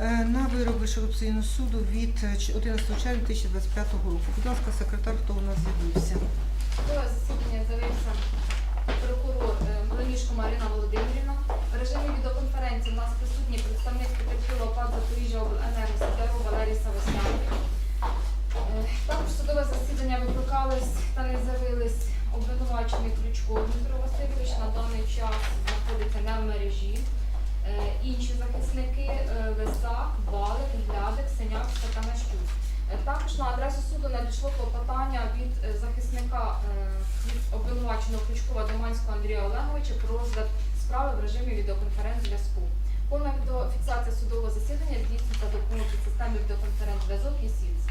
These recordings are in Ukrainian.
Е, На вирок Вищого суду від е, ч- 11 червня 2025 року. Будь ласка, секретар, хто у нас з'явився? Засідання з'явився прокурор е, Марина Володимирівна. В режимі відеоконференції у нас присутній представник потерпілого ПАД Запоріжжя обленерго Сидоров Валерій Савосян. Е, Також судове засідання викликались та не з'явились обвинувачений Ключко Дмитро Васильович на даний час знаходиться не в мережі. Також на адресу суду надійшло клопотання від е, захисника е, обвинуваченого Ключкова Доманського Андрія Олеговича про розгляд справи в режимі відеоконференц-зв'язку. Повна відеофіксація судового засідання здійснюється допомогою системи відеоконференц-зв'язок і СІЦ.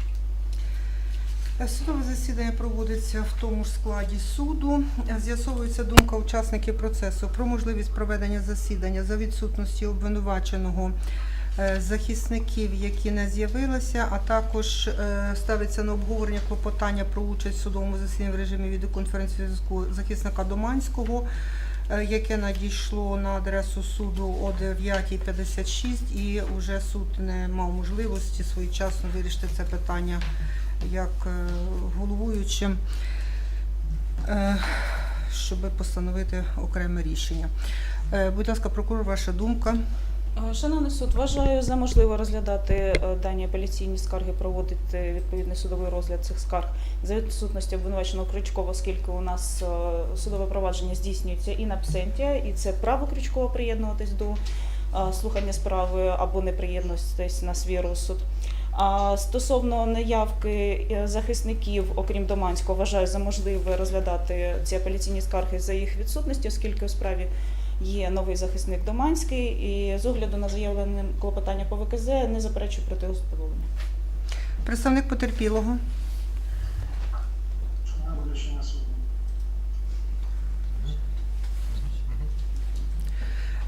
Е, Судове засідання проводиться в тому ж складі суду. З'ясовується думка учасників процесу про можливість проведення засідання за відсутності обвинуваченого захисників, які не з'явилися, а також е, ставиться на обговорення клопотання про участь в судовому засіданні в режимі відеоконференц-зв'язку захисника Доманського, е, яке надійшло на адресу суду о 9.56 і вже суд не мав можливості своєчасно вирішити це питання як е, головуючим, е, щоб постановити окреме рішення. Е, Будь ласка, прокурор, ваша думка. Е, Шановний суд, вважаю за можливо розглядати е, дані апеляційні скарги, проводити відповідний судовий розгляд цих скарг за відсутності обвинуваченого Крючкова, оскільки у нас е, судове провадження здійснюється і на абсентія, і це право Крючкова приєднуватись до слухання справи або не приєднуватись на свій розсуд. А стосовно наявки захисників, окрім Доманського, вважаю за можливе розглядати ці апеляційні скарги за їх відсутності, оскільки у справі є новий захисник Доманський, і з огляду на заявлене клопотання по ВКЗ не заперечую проти задоволення. Представник потерпілого.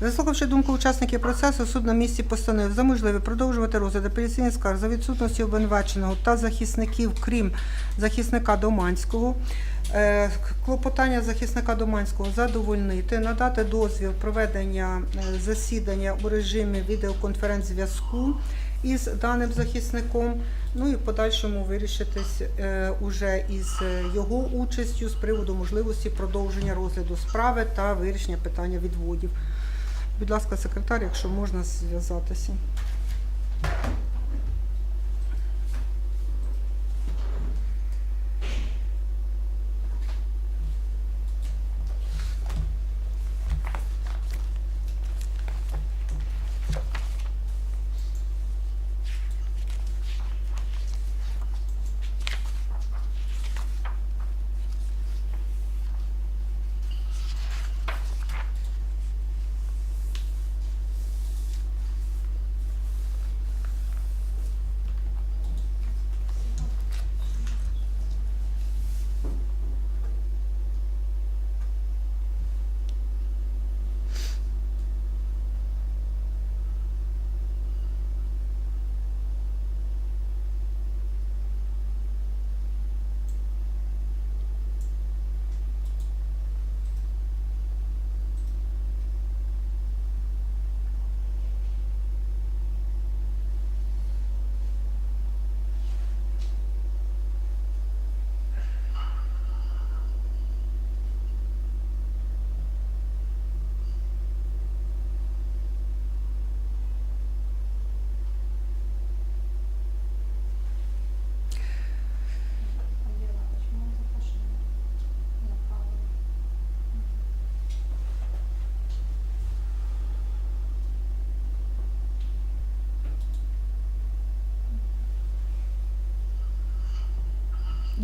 Заслухавши думку учасників процесу, суд на місці постановив за можливе продовжувати розгляд апеляційних скарг за відсутності обвинуваченого та захисників, крім захисника Доманського. Е, Клопотання захисника Доманського задовольнити, надати дозвіл проведення е, засідання у режимі відеоконференц-зв'язку із даним захисником. Ну і в подальшому вирішитись е, уже із його участю з приводу можливості продовження розгляду справи та вирішення питання відводів. Будь ласка, секретар, якщо можна зв'язатися.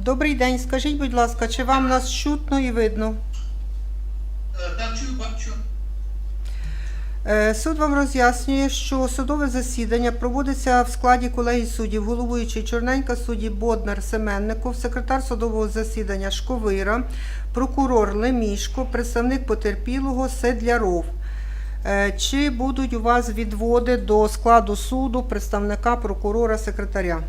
Добрий день. Скажіть, будь ласка, чи вам нас чутно і видно? Е, Так, чую, бачу. Е, Суд вам роз'яснює, що судове засідання проводиться в складі колегії суддів, головуючий Чорненька, судді Боднар Семенников, секретар судового засідання Шковира, прокурор Лемішко, представник потерпілого Седляров. Е, Чи будуть у вас відводи до складу суду представника прокурора секретаря?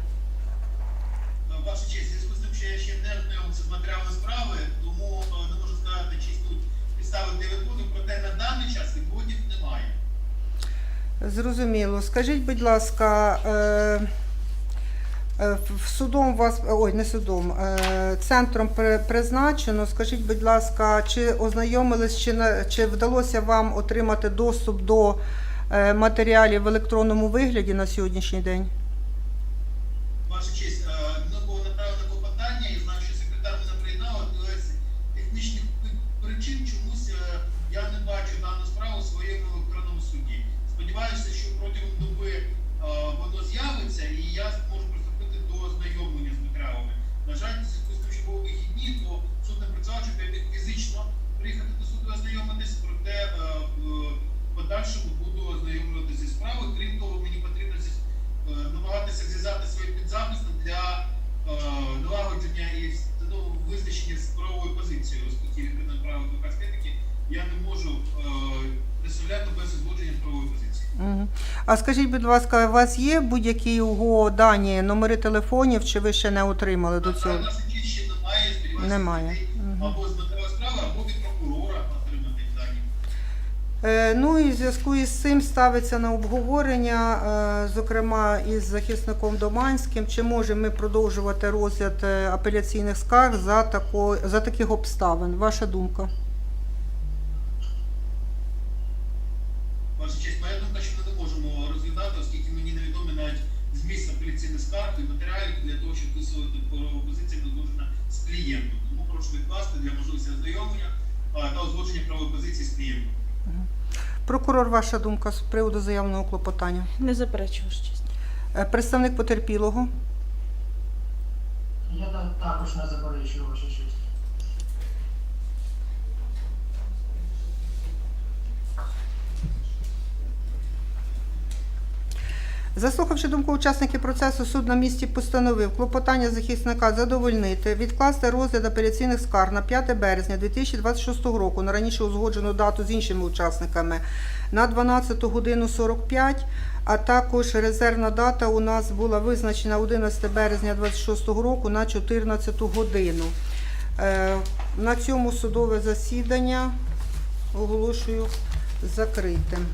Зрозуміло. Скажіть, будь ласка, е, е, в судом вас, ой, не судом, е, центром призначено. Скажіть, будь ласка, чи ознайомились, чи, чи вдалося вам отримати доступ до матеріалів в електронному вигляді на сьогоднішній день? А скажіть, будь ласка, у вас є будь-які його дані, номери телефонів, чи ви ще не отримали до цього? Немає, або з справи, або від прокурора отримати дані. Е, Ну і в зв'язку із цим ставиться на обговорення, е, зокрема із захисником Доманським, чи можемо ми продовжувати розгляд е, апеляційних скарг за, тако, за таких обставин. Ваша думка? Для того, позиції узгоджена з клієнтом. Тому прошу відкласти для можливості ознайомлення та узгодження правової позиції з клієнтом. Прокурор, ваша думка з приводу заявленого клопотання? Не заперечую, чесно. честь. Е, Представник потерпілого. Я та- також не заперечую ваша честь. Заслухавши думку учасників процесу, суд на місці постановив клопотання захисника задовольнити, відкласти розгляд апеляційних скарг на 5 березня 2026 року на раніше узгоджену дату з іншими учасниками на 12 годину 45, а також резервна дата у нас була визначена 11 березня 2026 року на 14 годину. Е, На цьому судове засідання оголошую закритим.